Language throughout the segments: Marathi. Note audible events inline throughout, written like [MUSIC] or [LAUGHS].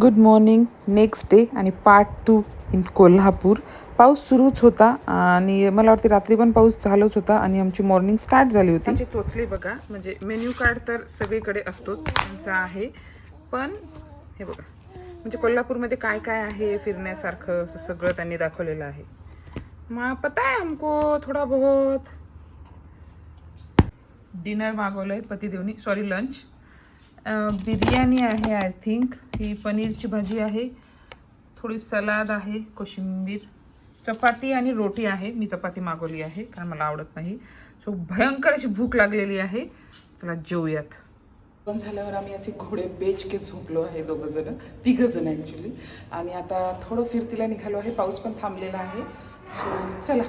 गुड मॉर्निंग नेक्स्ट डे आणि पार्ट टू इन कोल्हापूर. पाऊस सुरूच होता आणि मला वाटते रात्री पण पाऊस झालाच होता आणि आमची मॉर्निंग स्टार्ट झाली होती. त्याचे टोचली बघा म्हणजे मेन्यू कार्ड तर सगळीकडे असतोच त्यांचा आहे. पण हे बघा म्हणजे कोल्हापूरमध्ये काय काय आहे फिरण्यासारखं असं सगळं त्यांनी दाखवलेलं आहे. मग पता आहे हमको थोडा बहुत. डिनर मागवलंय पतिदेवनी सॉरी लंच बिर्याणी आहे आय थिंक ही पनीरची भाजी आहे. थोडी सलाद आहे कोशिंबीर. चपाती आणि रोटी आहे. मी चपाती मागवली आहे कारण मला आवडत नाही. सो भयंकर अशी भूक लागलेली आहे. चला जेवूयात पण झाल्यावर आम्ही असे घोडे बेचके झोपलो आहे दोघं जण तिघं जण ॲक्च्युली आणि आता थोडं फिरतीला निघालो आहे. पाऊस पण थांबलेला आहे. सो चला.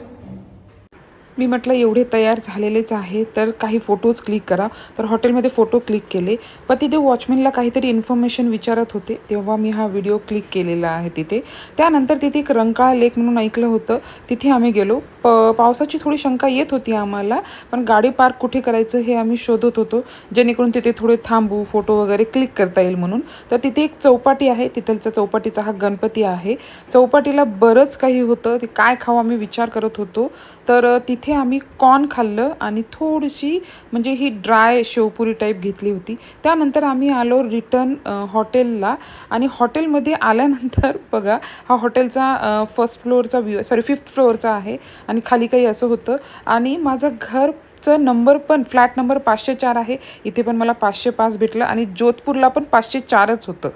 मी म्हटलं एवढे तयार झालेलेच आहे तर काही फोटोज क्लिक करा. तर हॉटेलमध्ये फोटो क्लिक केले. पतिदेव वॉचमॅनला काहीतरी इन्फॉर्मेशन विचारत होते तेव्हा मी हा व्हिडिओ क्लिक केलेला आहे तिथे. त्यानंतर तिथे एक रंकाळा लेक म्हणून ऐकलं होतं. तिथे आम्ही गेलो. प पावसाची थोडी शंका येत होती आम्हाला पण गाडी पार्क कुठे करायचं हे आम्ही शोधत होतो जेणेकरून तिथे थोडे थांबू फोटो वगैरे क्लिक करता येईल म्हणून. तर तिथे एक चौपाटी आहे. तिथलचा चौपाटीचा हा गणपती आहे. चौपाटीला बरंच काही होतं. ते काय खावं आम्ही विचार करत होतो. तर तिथे आम्ही कॉर्न खाल्लं आणि थोडीशी म्हणजे ही ड्राय शेवपुरी टाईप घेतली होती. त्यानंतर आम्ही आलो रिटर्न हॉटेलला आणि हॉटेलमध्ये आल्यानंतर [LAUGHS] बघा हा हॉटेलचा फर्स्ट फ्लोअरचा व्ह्यू सॉरी फिफ्थ फ्लोअरचा आहे आणि खाली काही असं होतं. आणि माझं घर चं नंबर पण फ्लॅट नंबर पाचशे चार आहे. इथे पण मला पाचशे पाच भेटलं आणि जोधपूरला पण पाचशे चारच होतं.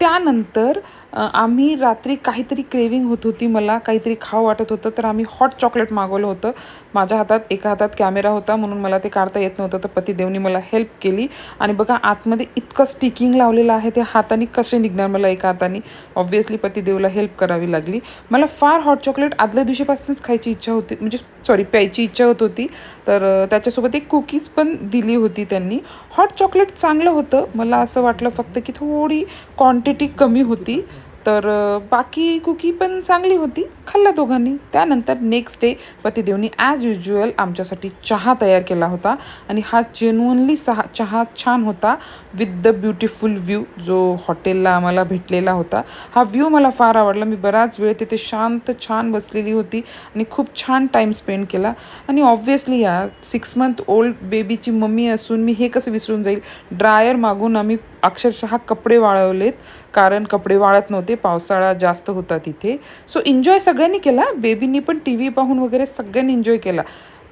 त्यानंतर आम्ही रात्री काहीतरी क्रेविंग होत होती मला काहीतरी खाऊ वाटत होतं तर आम्ही हॉट चॉकलेट मागवलं होतं. माझ्या हातात एका हातात कॅमेरा होता म्हणून मला ते काढता येत नव्हतं तर पतिदेवनी मला हेल्प केली. आणि बघा आतमध्ये इतकं स्टिकिंग लावलेलं आहे ते हाताने कसे निघणार मला एका हाताने? ऑब्व्हियसली पतिदेवला हेल्प करावी लागली. मला फार हॉट चॉकलेट आदल्या दिवशीपासूनच खायची इच्छा होती म्हणजे सॉरी प्यायची इच्छा होत होती. तर त्याच्यासोबत एक कुकीज पण दिली होती त्यांनी. हॉट चॉकलेट चांगलं होतं. मला असं वाटलं फक्त की थोडी क्वांटिटी क्वांटिटी कमी होती. तर बाकी कुकी पण चांगली होती खाल्ला दोघांनी. त्यानंतर नेक्स्ट डे पतिदेवनी ॲज युज्युअल आमच्यासाठी चहा तयार केला होता आणि हा जेन्युअनली सहा चहा छान होता विथ द ब्युटिफुल व्ह्यू जो हॉटेलला आम्हाला भेटलेला होता. हा व्ह्यू मला फार आवडला. मी बराच वेळ तिथे शांत छान बसलेली होती आणि खूप छान टाईम स्पेंड केला. आणि ऑब्व्हियसली या सिक्स मंथ ओल्ड बेबीची मम्मी असून मी हे कसं विसरून जाईल? ड्रायर मागून आम्ही अक्षरशः कपडे वाळवलेत. कारण कपडे वाळत नव्हते. पावसाळा जास्त होता तिथे. सो एन्जॉय सगळ्यांनी केला. बेबींनी पण टी व्ही पाहून वगैरे सगळ्यांनी एन्जॉय केला.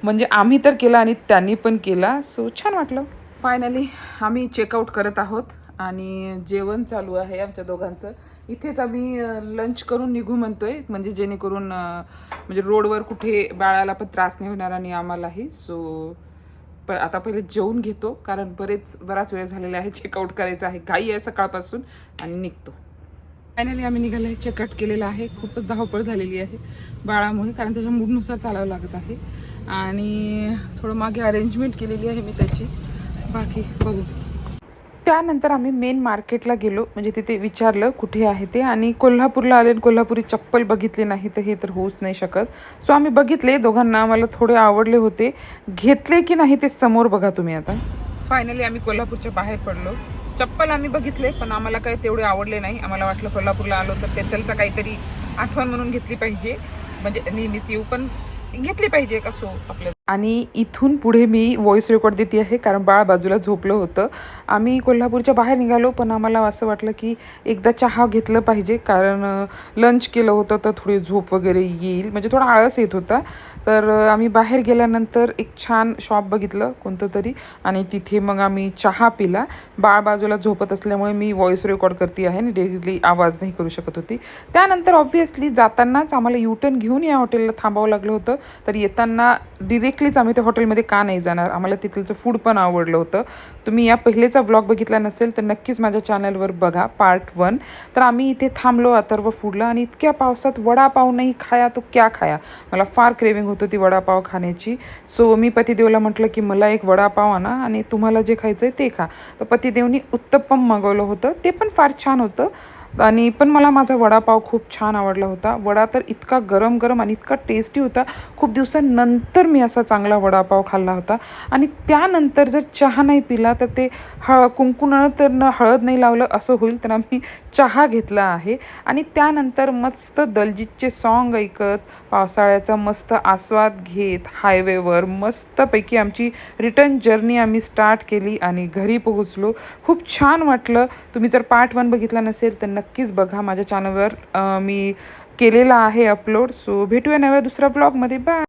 म्हणजे आम्ही तर केला आणि त्यांनी पण केला. सो छान वाटलं. फायनली आम्ही चेकआउट करत आहोत आणि जेवण चालू आहे आमच्या दोघांचं. इथेच आम्ही लंच करून निघू म्हणतोय. म्हणजे जेणेकरून म्हणजे रोडवर कुठे बाळाला पण त्रास नाही होणार आणि आम्हालाही. सो प आता पहिले जेवून घेतो. कारण बरेच बराच वेळ झालेला आहे. चेकआउट करायचं आहे. घाई आहे सकाळपासून आणि निघतो. फायनली आम्ही निघालं आहे चेकआउट केलेलं आहे. खूपच धावपळ झालेली आहे बाळामुळे कारण त्याच्या मूडनुसार चालावं लागत आहे. आणि थोडं मागे अरेंजमेंट केलेली आहे मी त्याची. बाकी बघू. त्यानंतर आम्ही मेन मार्केटला गेलो. म्हणजे तिथे विचारलं कुठे आहे ते. आणि कोल्हापूरला आले कोल्हापुरी चप्पल बघितली नाही तर हे तर होऊच नाही शकत. सो आम्ही बघितले दोघांना आम्हाला थोडे आवडले होते. घेतले की नाही ते समोर बघा तुम्ही आता. फायनली आम्ही कोल्हापूरच्या बाहेर पडलो. चप्पल आम्ही बघितले पण आम्हाला काही तेवढे आवडले नाही. आम्हाला वाटलं कोल्हापूरला आलो तर त्याचं काहीतरी आठवण म्हणून घेतली पाहिजे. म्हणजे नेहमीच येऊ पण घेतली पाहिजे का सो आपल्या आणि इथून पुढे मी व्हॉइस रेकॉर्ड देते आहे कारण बाळ बाजूला झोपलं होतं. आम्ही कोल्हापूरच्या बाहेर निघालो पण आम्हाला असं वाटलं की एकदा चहा घेतलं पाहिजे कारण लंच केलं होतं तर थोडी झोप वगैरे येईल. म्हणजे थोडा आळस येत होता. तर आम्ही बाहेर गेल्यानंतर एक छान शॉप बघितलं कोणतं तरी. आणि तिथे मग आम्ही चहा पिला. बाळ बाजूला झोपत असल्यामुळे मी व्हॉइस रेकॉर्ड करते आहे आणि डेली आवाज नाही करू शकत होती. त्यानंतर ऑब्व्हियसली जातानाच आम्हाला युटर्न घेऊन या हॉटेलला थांबावं लागलं होतं. तर येताना डिरेक्ट डिरेक्टलीच आम्ही त्या हॉटेलमध्ये का नाही जाणार? आम्हाला तिथलचं फूड पण आवडलं होतं. तुम्ही या पहिलेचा व्लॉग बघितला नसेल तर नक्कीच माझ्या चॅनलवर बघा पार्ट वन तर आम्ही इथे थांबलो अथर्व फूडला आणि इतक्या पावसात वडापाव नाही खाया तो क्या खाया? मला फार क्रेविंग होत होती वडापाव खाण्याची. सो मी पतिदेवला म्हटलं की मला एक वडापाव आणा आणि तुम्हाला जे खायचं आहे ते खा. तर पतिदेवनी उत्तप्पम मागवलं होतं. ते पण फार छान होतं. आणि पण मला माझा वडापाव खूप छान आवडला होता. वडा तर इतका गरम गरम आणि इतका टेस्टी होता. खूप दिवसानंतर मी असा चांगला वडापाव खाल्ला होता. आणि त्यानंतर जर चहा नाही पिला तर ते हळ कुंकुनं तर न हळद नाही लावलं असं होईल तर आम्ही चहा घेतला आहे. आणि त्यानंतर मस्त दलजीतचे सॉन्ग ऐकत पावसाळ्याचा मस्त आस्वाद घेत हायवेवर मस्तपैकी आमची रिटर्न जर्नी आम्ही स्टार्ट केली आणि घरी पोहोचलो. खूप छान वाटलं. तुम्ही जर पार्ट वन बघितला नसेल तर नक्कीच बघा माझ्या चॅनलवर मी केलेला आहे अपलोड सो भेटूया नव्या दुसऱ्या ब्लॉगमध्ये बाय